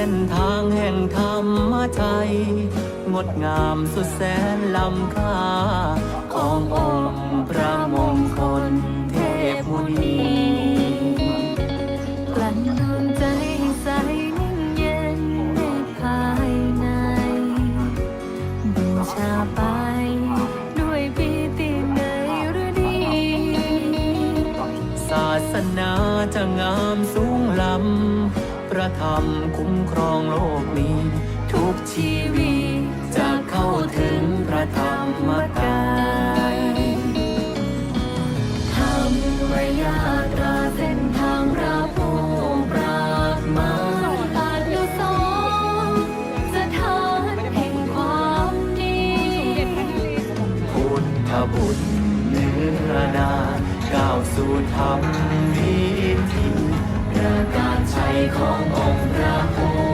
ส้นทางแห่งธรรมใจยงดงามสุดแสนล้ำค่า ขององค์พระมงคลเทพมุนีกลั่นดวงใจใสนิ่งเย็นในภายใน บูชาไปด้วยปีติในฤดี ศาสนาจะงามสูง ธรรมคุ้มครองโลกนี้ ทุกชีวิตจะเข้าถึงพระธรรมกายทำระยะตราเส้นทางพระผู้ปรากมาอาจดูสองสถานแห่งความดีพุทธบุตรเนื้อนาก้าวสู่ธรรมวิธีประกา ขององค์พระผู้